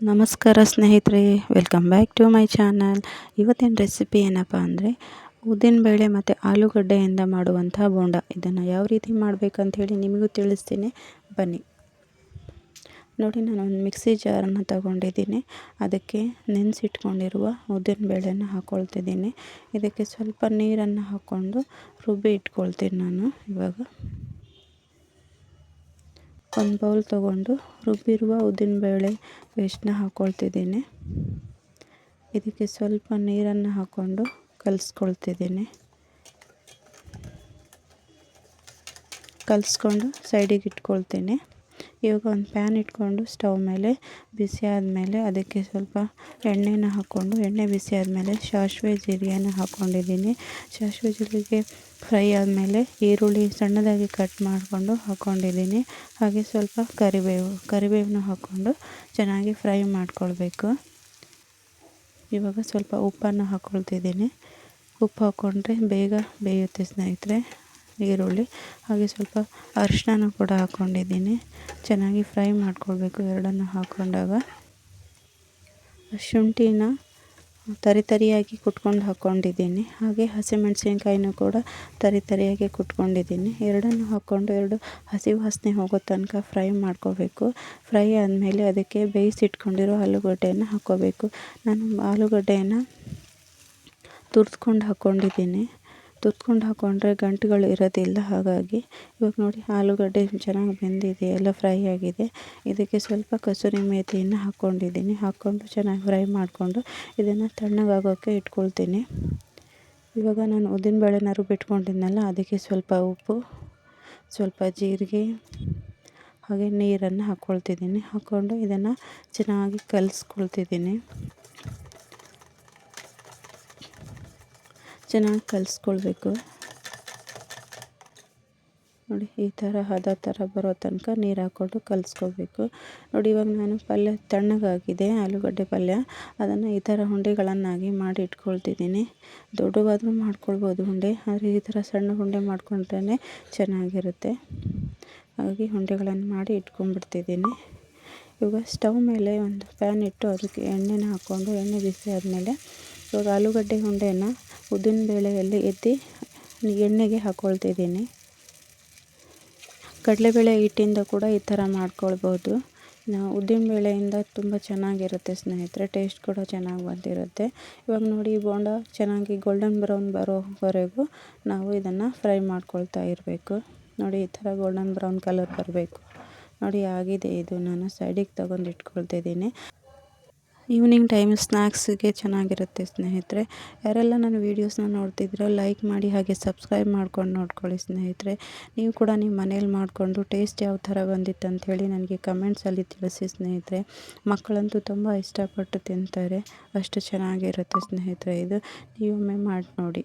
ನಮಸ್ಕಾರ ಸ್ನೇಹಿತರೆ welcome back to my channel ಇವತ್ತಿನ ರೆಸಿಪಿ ಏನಪ್ಪ ಅಂದರೆ ಉದ್ದಿನಬೇಳೆ ಮತ್ತು ಆಲೂಗಡ್ಡೆಯಿಂದ ಮಾಡುವಂಥ ಬೋಂಡ. ಇದನ್ನು ಯಾವ ರೀತಿ ಮಾಡಬೇಕಂಥೇಳಿ ನಿಮಗೂ ತಿಳಿಸ್ತೀನಿ. ಬನ್ನಿ. ನೋಡಿ, ನಾನು ಒಂದು ಮಿಕ್ಸಿ ಜಾರನ್ನು ತಗೊಂಡಿದ್ದೀನಿ. ಅದಕ್ಕೆ ನೆನೆಸಿಟ್ಕೊಂಡಿರುವ ಉದ್ದಿನಬೇಳೆನ ಹಾಕ್ಕೊಳ್ತಿದ್ದೀನಿ ಇದಕ್ಕೆ ಸ್ವಲ್ಪ ನೀರನ್ನು ಹಾಕ್ಕೊಂಡು ರುಬ್ಬಿ ಇಟ್ಕೊಳ್ತೀನಿ ನಾನು ಇವಾಗ. ಒಂದು ಬೌಲ್ ತೊಗೊಂಡು ರುಬ್ಬಿರುವ ಉದ್ದಿನಬೇಳೆ ಪೇಸ್ಟನ್ನ ಹಾಕ್ಕೊಳ್ತಿದ್ದೀನಿ ಇದಕ್ಕೆ ಸ್ವಲ್ಪ ನೀರನ್ನು ಹಾಕ್ಕೊಂಡು ಕಲಿಸ್ಕೊಳ್ತಿದ್ದೀನಿ. ಕಲಿಸ್ಕೊಂಡು ಸೈಡಿಗೆ ಇಟ್ಕೊಳ್ತೀನಿ. ಇವಾಗ ಒಂದು ಪ್ಯಾನ್ ಇಟ್ಕೊಂಡು ಸ್ಟವ್ ಮೇಲೆ ಬಿಸಿ ಆದಮೇಲೆ ಅದಕ್ಕೆ ಸ್ವಲ್ಪ ಎಣ್ಣೆನ ಹಾಕ್ಕೊಂಡು, ಎಣ್ಣೆ ಬಿಸಿ ಆದಮೇಲೆ ಸಾಸಿವೆ ಜೀರಿಗೆನ ಹಾಕ್ಕೊಂಡಿದ್ದೀನಿ ಸಾಸಿವೆ ಜೀರಿಗೆ ಫ್ರೈ ಆದಮೇಲೆ ಈರುಳ್ಳಿ ಸಣ್ಣದಾಗಿ ಕಟ್ ಮಾಡಿಕೊಂಡು ಹಾಕ್ಕೊಂಡಿದ್ದೀನಿ ಹಾಗೆ ಸ್ವಲ್ಪ ಕರಿಬೇವು ಕರಿಬೇವನ್ನ ಹಾಕ್ಕೊಂಡು ಚೆನ್ನಾಗಿ ಫ್ರೈ ಮಾಡ್ಕೊಳ್ಬೇಕು. ಇವಾಗ ಸ್ವಲ್ಪ ಉಪ್ಪನ್ನು ಹಾಕ್ಕೊಳ್ತಿದ್ದೀನಿ ಉಪ್ಪು ಹಾಕ್ಕೊಂಡ್ರೆ ಬೇಗ ಬೇಯುತ್ತೆ ಸ್ನೇಹಿತರೆ. ಈರುಳ್ಳಿ, ಹಾಗೆ ಸ್ವಲ್ಪ ಅರಿಶಿನ ಕೂಡ ಹಾಕ್ಕೊಂಡಿದ್ದೀನಿ ಚೆನ್ನಾಗಿ ಫ್ರೈ ಮಾಡ್ಕೊಳ್ಬೇಕು ಎರಡನ್ನು ಹಾಕ್ಕೊಂಡಾಗ ಶುಂಠಿನ ತರಿ ತರಿಯಾಗಿ ಕುಟ್ಕೊಂಡು ಹಾಕ್ಕೊಂಡಿದ್ದೀನಿ ಹಾಗೆ ಹಸಿಮೆಣಸಿನ್ಕಾಯಿನೂ ಕೂಡ ತರಿ ತರಿಯಾಗಿ ಕುಟ್ಕೊಂಡಿದ್ದೀನಿ. ಎರಡನ್ನು ಹಾಕ್ಕೊಂಡು ಎರಡು ಹಸಿ ವಾಸನೆ ಹೋಗೋ ತನಕ ಫ್ರೈ ಮಾಡ್ಕೋಬೇಕು ಫ್ರೈ ಆದಮೇಲೆ ಅದಕ್ಕೆ ಬೇಯಿಸಿಟ್ಕೊಂಡಿರೋ ಆಲೂಗಡ್ಡೆಯನ್ನು ಹಾಕ್ಕೋಬೇಕು ನಾನು ಆಲೂಗಡ್ಡೆಯನ್ನು ತುರಿದ್ಕೊಂಡು ಹಾಕ್ಕೊಂಡಿದ್ದೀನಿ ತುರ್ದ್ಕೊಂಡು ಹಾಕ್ಕೊಂಡ್ರೆ ಗಂಟುಗಳು ಇರೋದಿಲ್ಲ, ಹಾಗಾಗಿ ಇವಾಗ ನೋಡಿ ಆಲೂಗಡ್ಡೆ ಚೆನ್ನಾಗಿ ಬೆಂದಿದೆ, ಎಲ್ಲ ಫ್ರೈ ಆಗಿದೆ. ಇದಕ್ಕೆ ಸ್ವಲ್ಪ ಕಸೂರಿ ಮೇಥಿಯನ್ನು ಹಾಕ್ಕೊಂಡಿದ್ದೀನಿ. ಹಾಕ್ಕೊಂಡು ಚೆನ್ನಾಗಿ ಫ್ರೈ ಮಾಡಿಕೊಂಡು ಇದನ್ನು ತಣ್ಣಗಾಗೋಕ್ಕೆ ಇಟ್ಕೊಳ್ತೀನಿ. ಇವಾಗ ನಾನು ಉದ್ದಿನಬೇಳೆನ ರುಬ್ಬಿಟ್ಕೊಂಡಿದ್ನಲ್ಲ, ಅದಕ್ಕೆ ಸ್ವಲ್ಪ ಉಪ್ಪು, ಸ್ವಲ್ಪ ಜೀರಿಗೆ, ಹಾಗೆ ನೀರನ್ನು ಹಾಕ್ಕೊಳ್ತಿದ್ದೀನಿ. ಹಾಕ್ಕೊಂಡು ಇದನ್ನು ಚೆನ್ನಾಗಿ ಕಲಿಸ್ಕೊಳ್ತಿದ್ದೀನಿ. ಚೆನ್ನಾಗಿ ಕಲಿಸ್ಕೊಳ್ಬೇಕು. ನೋಡಿ, ಈ ಥರ ಹದ ಥರ ಬರೋ ತನಕ ನೀರು ಹಾಕ್ಕೊಂಡು ಕಲಿಸ್ಕೋಬೇಕು ನೋಡಿ, ಇವಾಗ ನಾನು ಪಲ್ಯ ತಣ್ಣಗಾಗಿದೆ, ಆಲೂಗಡ್ಡೆ ಪಲ್ಯ. ಅದನ್ನು ಈ ಥರ ಉಂಡೆಗಳನ್ನಾಗಿ ಮಾಡಿ ಇಟ್ಕೊಳ್ತಿದ್ದೀನಿ. ದೊಡ್ಡವಾದರೂ ಮಾಡ್ಕೊಳ್ಬೋದು ಹುಂಡೆ, ಆದರೆ ಈ ಥರ ಸಣ್ಣ ಹುಂಡೆ ಮಾಡ್ಕೊಂಡ್ರೇ ಚೆನ್ನಾಗಿರುತ್ತೆ. ಹಾಗಾಗಿ ಹುಂಡೆಗಳನ್ನು ಮಾಡಿ ಇಟ್ಕೊಂಡ್ಬಿಡ್ತಿದ್ದೀನಿ. ಇವಾಗ ಸ್ಟವ್ ಮೇಲೆ ಒಂದು ಪ್ಯಾನ್ ಇಟ್ಟು ಅದಕ್ಕೆ ಎಣ್ಣೆನ ಹಾಕ್ಕೊಂಡು, ಎಣ್ಣೆ ಬಿಸಿ ಆದಮೇಲೆ ಇವಾಗ ಆಲೂಗಡ್ಡೆ ಉಂಡೆನ ಉದ್ದಿನಬೇಳೆಯಲ್ಲಿ ಎತ್ತಿ ಎಣ್ಣೆಗೆ ಹಾಕ್ಕೊಳ್ತಿದ್ದೀನಿ ಕಡಲೆಬೇಳೆ ಹಿಟ್ಟಿಂದ ಕೂಡ ಈ ಥರ ಮಾಡ್ಕೊಳ್ಬೋದು. ನಾವು ಉದ್ದಿನಬೇಳೆಯಿಂದ ತುಂಬ ಚೆನ್ನಾಗಿರುತ್ತೆ ಸ್ನೇಹಿತರೆ, ಟೇಸ್ಟ್ ಕೂಡ ಚೆನ್ನಾಗಿ ಬಂದಿರುತ್ತೆ. ಇವಾಗ ನೋಡಿ ಬೋಂಡ ಚೆನ್ನಾಗಿ ಗೋಲ್ಡನ್ ಬ್ರೌನ್ ಬರೋವರೆಗೂ ನಾವು ಇದನ್ನು ಫ್ರೈ ಮಾಡ್ಕೊಳ್ತಾ ಇರಬೇಕು. ನೋಡಿ, ಈ ಥರ ಗೋಲ್ಡನ್ ಬ್ರೌನ್ ಕಲರ್ ಬರಬೇಕು. ನೋಡಿ, ಆಗಿದೆ ಇದು. ನಾನು ಸೈಡಿಗೆ ತೊಗೊಂಡು ಇಟ್ಕೊಳ್ತಿದ್ದೀನಿ. ಈವ್ನಿಂಗ್ ಟೈಮ್ ಸ್ನ್ಯಾಕ್ಸಿಗೆ ಚೆನ್ನಾಗಿರುತ್ತೆ ಸ್ನೇಹಿತರೆ. ಯಾರೆಲ್ಲ ನನ್ನ ವೀಡಿಯೋಸ್ನ ನೋಡ್ತಿದ್ದೀರೋ ಲೈಕ್ ಮಾಡಿ ಹಾಗೆ ಸಬ್ಸ್ಕ್ರೈಬ್ ಮಾಡ್ಕೊಂಡು ನೋಡ್ಕೊಳ್ಳಿ ಸ್ನೇಹಿತರೆ. ನೀವು ಕೂಡ ನಿಮ್ಮ ಮನೇಲಿ ಮಾಡಿಕೊಂಡು ಟೇಸ್ಟ್ ಯಾವ ಥರ ಬಂದಿತ್ತು ಅಂಥೇಳಿ ನನಗೆ ಕಮೆಂಟ್ಸಲ್ಲಿ ತಿಳಿಸಿ ಸ್ನೇಹಿತರೆ. ಮಕ್ಕಳಂತೂ ತುಂಬ ಇಷ್ಟಪಟ್ಟು ತಿಂತಾರೆ. ಅಷ್ಟು ಚೆನ್ನಾಗಿರುತ್ತೆ ಸ್ನೇಹಿತರೆ ಇದು. ನೀವೊಮ್ಮೆ ಮಾಡಿ ನೋಡಿ.